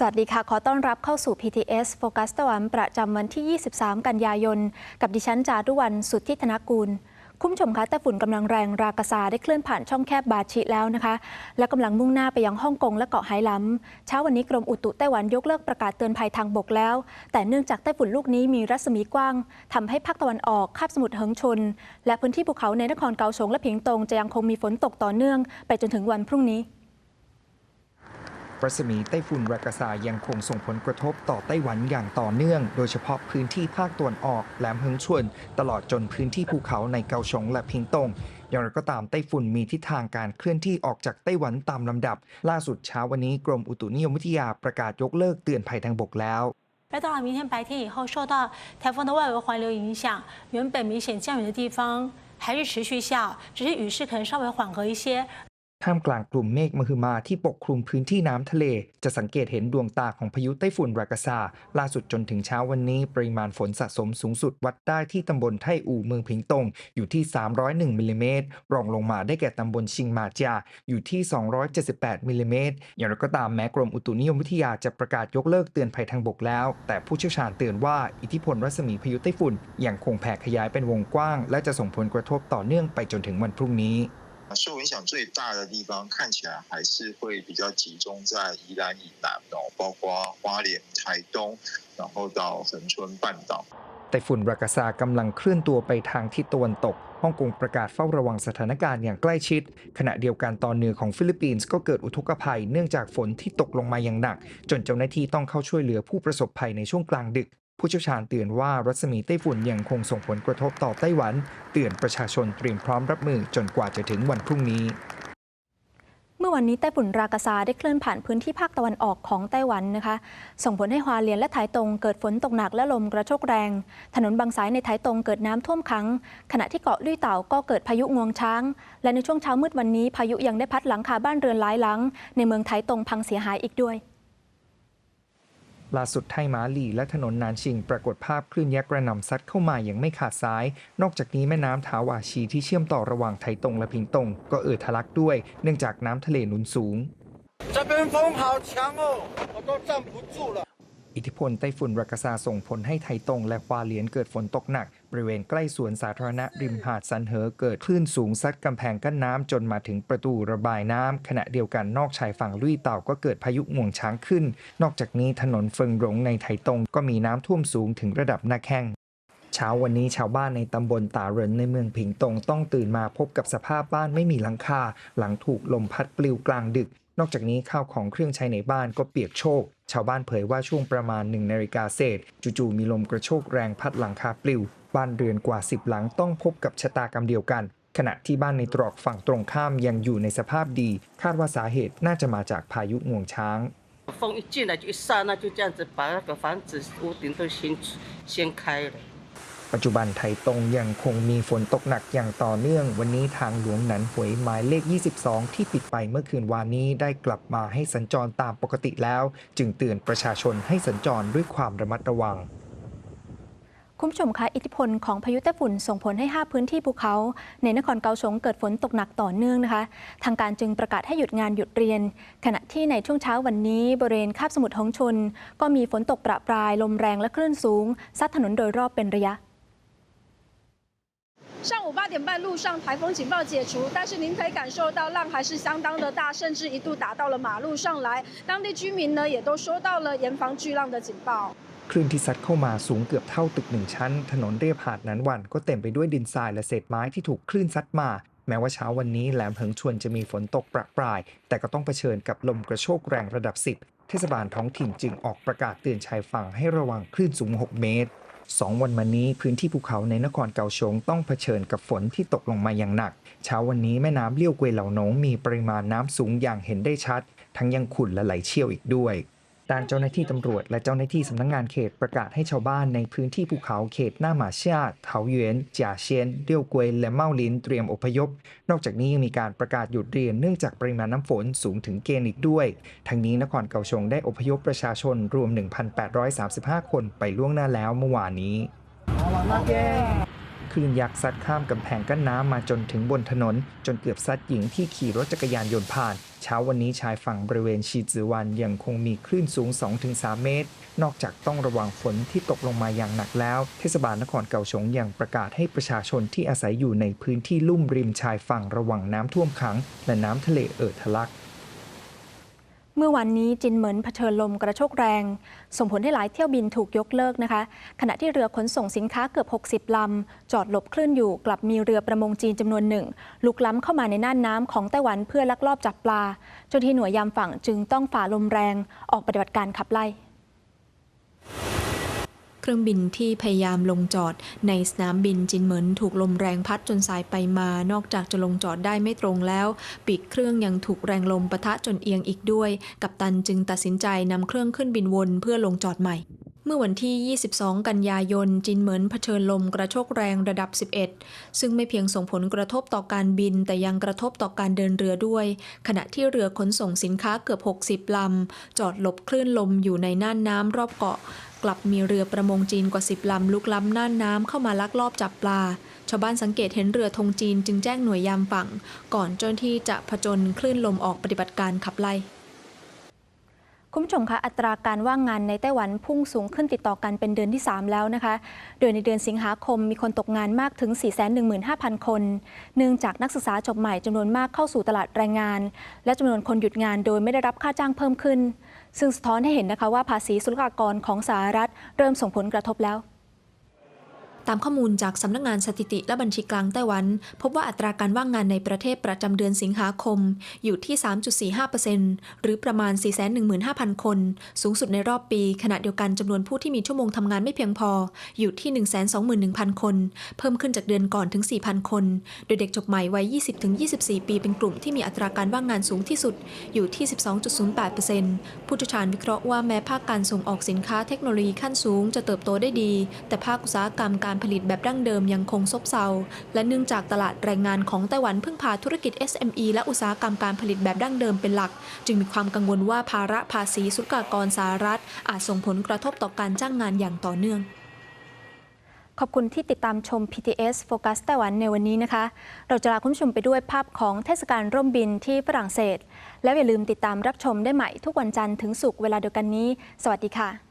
สวัสดีค่ะ ขอต้อนรับเข้าสู่ PTS โฟกัสตะวันประจำวันที่ 23 กันยายน กับดิฉันจารุวรรณสุทธิธนกูล คุณผู้ชมคะแต่ฝุ่นกำลังแรงรากาซาได้เคลื่อนผ่านช่องแคบบาชิแล้วนะคะ และกำลังมุ่งหน้าไปยังฮ่องกงและเกาะไหหลำเช้าวันนี้กรมอุตุไต้หวันยกเลิกประกาศเตือนภัยทางบกแล้ว แต่เนื่องจากไต้ฝุ่นลูกนี้มีรัศมีกว้างทำให้ภาคตะวันออกคาบสมุทรเหิงชน และพื้นที่ภูเขาในนครเกาสงและเพียงตงจะยังคงมีฝนตกต่อเนื่อง ไปจนถึงวันพรุ่งนี้ รัศมีไต้ฝุ่นรากาซายังคงส่งผลกระทบต่อไต้หวันอย่างต่อเนื่อง โดยเฉพาะพื้นที่ภาคตะวันออกแหลมเฮิงชวน ตลอดจนพื้นที่ภูเขาในเกาสงและพิงตง อย่างไรก็ตามไต้ฝุ่นมีทิศทางการเคลื่อนที่ออกจากไต้หวันตามลำดับ ล่าสุดเช้าวันนี้กรมอุตุนิยมวิทยาประกาศยกเลิกเตือนภัยทางบกแล้ว 而到了明天白天以后，受到台风的外围环流影响，原本明显降雨的地方还是持续下，只是雨势可能稍微缓和一些。 ท่ามกลางกลุ่มเมฆมหึมาที่ปกคลุมพื้นที่น้ำทะเล จะสังเกตเห็นดวงตาของพายุไต้ฝุ่นรากาซา ล่าสุดจนถึงเช้าวันนี้ ปริมาณฝนสะสมสูงสุดวัดได้ที่ตำบลไทอู่เมืองพิงตง อยู่ที่ 301มิลลิเมตรรองลงมาได้แก่ตำบลชิงมาจา อยู่ที่ 278มิลลิเมตรอย่างไรก็ตามแม้กรมอุตุนิยมวิทยาจะประกาศยกเลิกเตือนภัยทางบกแล้ว แต่ผู้เชี่ยวชาญเตือนว่าอิทธิพลรัศมีพายุไต้ฝุ่นยังคงแผ่ขยายเป็นวงกว้าง และจะส่งผลกระทบต่อเนื่องไปจนถึงวันพรุ่งนี้ 受影响最大的地方看起来还是会比较集中在宜兰以南哦，包括花莲、台东，然后到恒春半岛。 ไต้ฝุ่นรากาซากำลังเคลื่อนตัวไปทางทิศตะวันตก ฮ่องกงประกาศเฝ้าระวังสถานการณ์อย่างใกล้ชิด ขณะเดียวกันตอนเหนือของฟิลิปปินส์ก็เกิดอุทกภัยเนื่องจากฝนที่ตกลงมาอย่างหนัก จนเจ้าหน้าที่ต้องเข้าช่วยเหลือผู้ประสบภัยในช่วงกลางดึก ผู้เชี่ยวชาญเตือนว่ารัศมีไต้ฝุ่นยังคงส่งผลกระทบต่อไต้หวัน เตือนประชาชนเตรียมพร้อมรับมือจนกว่าจะถึงวันพรุ่งนี้ เมื่อวันนี้ไต้ฝุ่นรากาซาได้เคลื่อนผ่านพื้นที่ภาคตะวันออกของไต้หวันนะคะ ส่งผลให้ฮวาเลียนและไถตงเกิดฝนตกหนักและลมกระโชกแรง ถนนบางสายในไถตงเกิดน้ำท่วมขัง ขณะที่เกาะลุยเต่าก็เกิดพายุงวงช้าง และในช่วงเช้ามืดวันนี้พายุยังได้พัดหลังคาบ้านเรือนหลายหลัง ในเมืองไถตงพังเสียหายอีกด้วย ล่าสุดไทหมาหลี่และถนนนานชิง ปรากฏภาพคลื่นยักษ์กระหน่ำซัดเข้ามาอย่างไม่ขาดสาย นอกจากนี้แม่น้ำทาวาชีที่เชื่อมต่อระหว่างไทยตงและพิงตง ก็เอ่อทะลักด้วย เนื่องจากน้ำทะเลหนุนสูงอิทธิพลไต้ฝุ่นรากาซาส่งผลให้ไทยตงและควาเหลียนเกิดฝนตกหนัก ริเวณใกล้สวนสาธารณะริมหาดซันเหอเกิดคลื่นสูงซัดกำแพงกั้นน้ำจนมาถึงประตูระบายน้ำขณะเดียวกันนอกชายฝั่งลุยเต่าก็เกิดพายุงวงช้างขึ้น นอกจากนี้ถนนเฟิงหลงในไทตงก็มีน้ำท่วมสูงถึงระดับหน้าแข้งเช้าวันนี้ชาวบ้านในตำบลตาเหรินในเมืองผิงตงต้องตื่นมาพบกับสภาพบ้านไม่มีหลังคา หลังถูกลมพัดปลิวกลางดึก นอกจากนี้ข้าวของเครื่องใช้ในบ้านก็เปียกโชก ชาวบ้านเผยว่าช่วงประมาณหนึ่งนาฬิกาเศษ จู่ๆมีลมกระโชกแรงพัดหลังคาปลิวบ้านเรือนกว่า 10 หลังต้องพบกับชะตากรรมเดียวกัน ขณะที่บ้านในตรอกฝั่งตรงข้ามยังอยู่ในสภาพดี คาดว่าสาเหตุน่าจะมาจากพายุงวงช้าง 风一进来就一刹那就这样子把那个房子屋顶都掀掀开了。 ปัจจุบันไทตงยังคงมีฝนตกหนักอย่างต่อเนื่อง วันนี้ทางหลวงหนันหวยหมายเลข 22 ที่ปิดไปเมื่อคืนวานนี้ได้กลับมาให้สัญจรตามปกติแล้ว จึงเตือนประชาชนให้สัญจรด้วยความระมัดระวัง คุณผู้ชมคะอิทธิพลของพายุไต้ฝุ่นส่งผลให้ 5 พื้นที่ภูเขา ในนครเกาสงเกิดฝนตกหนักต่อเนื่องนะคะ ทางการจึงประกาศให้หยุดงานหยุดเรียน ขณะที่ในช่วงเช้าวันนี้ บริเวณคาบสมุทรฮงชน ก็มีฝนตกประปรายลมแรงและคลื่นสูง ซัดถนนโดยรอบเป็นระยะ 上午八点半，路上台风警报解除，但是您可以感受到浪还是相当的大，甚至一度打到了马路上来。当地居民呢也都收到了严防巨浪的警报。 คลื่นที่ซัดเข้ามาสูงเกือบเท่าตึกหนึ่งชั้น ถนนเรียบหาดนั้นวันก็เต็มไปด้วยดินทรายและเศษไม้ที่ถูกคลื่นซัดมา แม้ว่าเช้าวันนี้แหลมเหิงชวนจะมีฝนตกประปราย แต่ก็ต้องเผชิญกับลมกระโชกแรงระดับ 10 เทศบาลท้องถิ่นจึงออกประกาศเตือนชายฝั่งให้ระวังคลื่นสูง 6 เมตรสองวันมานี้พื้นที่ภูเขาในนครเกาชงต้องเผชิญกับฝนที่ตกลงมาอย่างหนัก เช้าวันนี้แม่น้ำเลี้ยวเกวยเหล่าหนงมีปริมาณน้ำสูงอย่างเห็นได้ชัด ทั้งยังขุ่นและไหลเชี่ยวอีกด้วย ด้านเจ้าหน้าที่ตำรวจและเจ้าหน้าที่สำนักงงานเขตประกาศให้ชาวบ้านในพื้นที่ภูเขาเขตหน้าหมาเชียเถาหยวนจ่าเชียนเลี้ยวกวยและเมาลินเตรียมอพยพ นอกจากนี้ยังมีการประกาศหยุดเรียนเนื่องจากปริมาณน้ำฝนสูงถึงเกณฑ์อีกด้วย ทั้งนี้นครเกาชงได้อพยพประชาชนรวม 1,835 คนไปล่วงหน้าแล้วเมื่อวานนี้ ลื่นยักษ์ซัดข้ามกำแพงกั้นน้ำมาจนถึงบนถนน จนเกือบซัดหญิงที่ขี่รถจักรยานยนต์ผ่าน เช้าวันนี้ชายฝั่งบริเวณชีจือวันยังคงมีคลื่นสูง 2-3 เมตร นอกจากต้องระวังฝนที่ตกลงมาอย่างหนักแล้ว เทศบาลนครเก่าสงยังประกาศให้ประชาชนที่อาศัยอยู่ในพื้นที่ลุ่มริมชายฝั่งระวังน้ำท่วมขัง และน้ำทะเลเอ่อทะลัก เมื่อวันนี้จินเหมินเผชิญลมกระโชกแรง ส่งผลให้หลายเที่ยวบินถูกยกเลิกนะคะ ขณะที่เรือขนส่งสินค้าเกือบ 60 ลำ จอดหลบคลื่นอยู่ กลับมีเรือประมงจีนจำนวนหนึ่งลุกล้ำเข้ามาในน่านน้ำของไต้หวันเพื่อลักลอบจับปลาเจ้าหน้าที่หน่วยยามฝั่งจึงต้องฝ่าลมแรง ออกปฏิบัติการขับไล่ เครื่องบินที่พยายามลงจอด ในสนามบินจินเหมินถูกลมแรงพัดจนสายไปมา นอกจากจะลงจอดได้ไม่ตรงแล้ว ปีกเครื่องยังถูกแรงลมปะทะจนเอียงอีกด้วย กัปตันจึงตัดสินใจนำเครื่องขึ้นบินวนเพื่อลงจอดใหม่ เมื่อวันที่ 22 กันยายน จินเหมินเผชิญลมกระโชกแรงระดับ 11 ซึ่งไม่เพียงส่งผลกระทบต่อการบิน แต่ยังกระทบต่อการเดินเรือด้วย ขณะที่เรือขนส่งสินค้าเกือบ 60 ลำ จอดหลบคลื่นลมอยู่ในน่านน้ำรอบเกาะ กลับมีเรือประมงจีนกว่า 10 ลำลุกล้ำน่านน้ำเข้ามาลักลอบจับปลา ชาวบ้านสังเกตเห็นเรือธงจีนจึงแจ้งหน่วยยามฝั่ง ก่อนเจ้าหน้าที่จะผจญคลื่นลมออกปฏิบัติการขับไล่ คุณผู้ชมคะอัตราการว่างงานในไต้หวันพุ่งสูงขึ้นติดต่อกันเป็นเดือนที่ 3 แล้วนะคะ โดยในเดือนสิงหาคมมีคนตกงานมากถึง 415,000 คน เนื่องจากนักศึกษาจบใหม่จำนวนมากเข้าสู่ตลาดแรงงาน และจำนวนคนหยุดงานโดยไม่ได้รับค่าจ้างเพิ่มขึ้น ซึ่งสะท้อนให้เห็นนะคะว่าภาษีศุลกากรของสหรัฐเริ่มส่งผลกระทบแล้ว ตามข้อมูลจากสำนักงานสถิติและบัญชีกลางไต้หวัน พบว่าอัตราการว่างงานในประเทศประจำเดือนสิงหาคม อยู่ที่ 3.45%หรือประมาณ 415,000 คน สูงสุดในรอบปี ขณะเดียวกันจำนวนผู้ที่มีชั่วโมงทำงานไม่เพียงพอ อยู่ที่ 121,000 คน เพิ่มขึ้นจากเดือนก่อนถึง 4,000 คน โดยเด็กจบใหม่วัย 20-24 ปี เป็นกลุ่มที่มีอัตราการว่างงานสูงที่สุด อยู่ที่ 12.08%ผู้เชี่ยวชาญวิเคราะห์ว่าแม้ภาคการส่งออกสินค้าเทคโนโลยีขั้นสูงจะเติบโตได้ดี แต่ภาคอุตสาหกรรมการผลิตแบบดั้งเดิมยังคงซบเซา และเนื่องจากตลาดแรงงานของไต้หวันพึ่งพาธุรกิจ SME และอุตสาหกรรมการผลิตแบบดั้งเดิมเป็นหลัก จึงมีความกังวลว่าภาระภาษีศุลกากรสหรัฐ อาจส่งผลกระทบต่อการจ้างงานอย่างต่อเนื่อง ขอบคุณที่ติดตามชม PTS Focus ไต้หวันในวันนี้นะคะ เราจะลาคุณผู้ชมไปด้วยภาพของเทศกาลร่มบินที่ฝรั่งเศส แล้วอย่าลืมติดตามรับชมได้ใหม่ทุกวันจันทร์ถึงศุกร์เวลาเดียวกันนี้ สวัสดีค่ะ